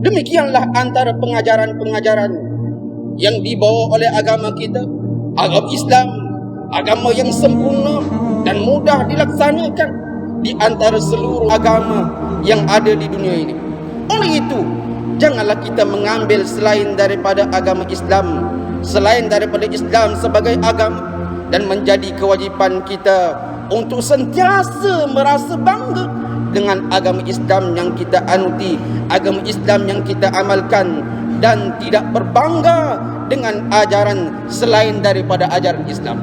Demikianlah antara pengajaran-pengajaran yang dibawa oleh agama kita, agama Islam, agama yang sempurna dan mudah dilaksanakan di antara seluruh agama yang ada di dunia ini. Oleh itu, janganlah kita mengambil selain daripada agama Islam, selain daripada Islam sebagai agama dan menjadi kewajipan kita untuk sentiasa merasa bangga dengan agama Islam yang kita anuti, agama Islam yang kita amalkan dan tidak berbangga dengan ajaran selain daripada ajaran Islam.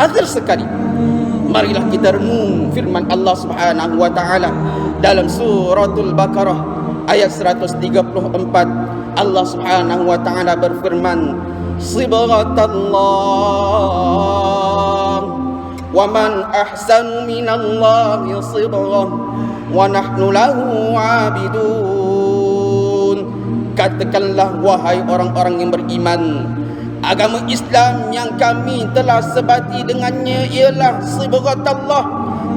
Akhir sekali, marilah kita renung firman Allah Subhanahu wa taala dalam suratul Baqarah ayat 134 Allah Subhanahu wa taala berfirman Sibghatallah man ahsanu minallahi sibghah wa nahnu lahu 'abidun Katakanlah wahai orang-orang yang beriman Agama Islam yang kami telah sebati dengannya ialah Sibghatallah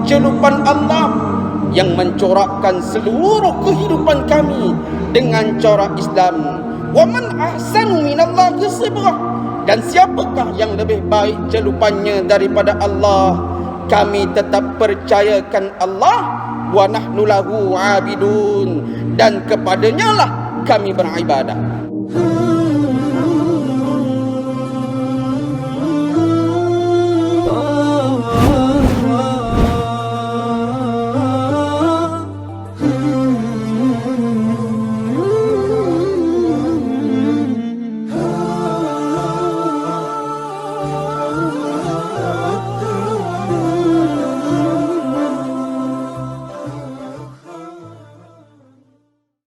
Celupan Allah yang mencorakkan seluruh kehidupan kami dengan corak Islam. Wa man ahsanu minallahi sibghah dan siapakah yang lebih baik celupannya daripada Allah? Kami tetap percayakan Allah wa nahnu lahu abidun dan kepadanya lah kami beribadah.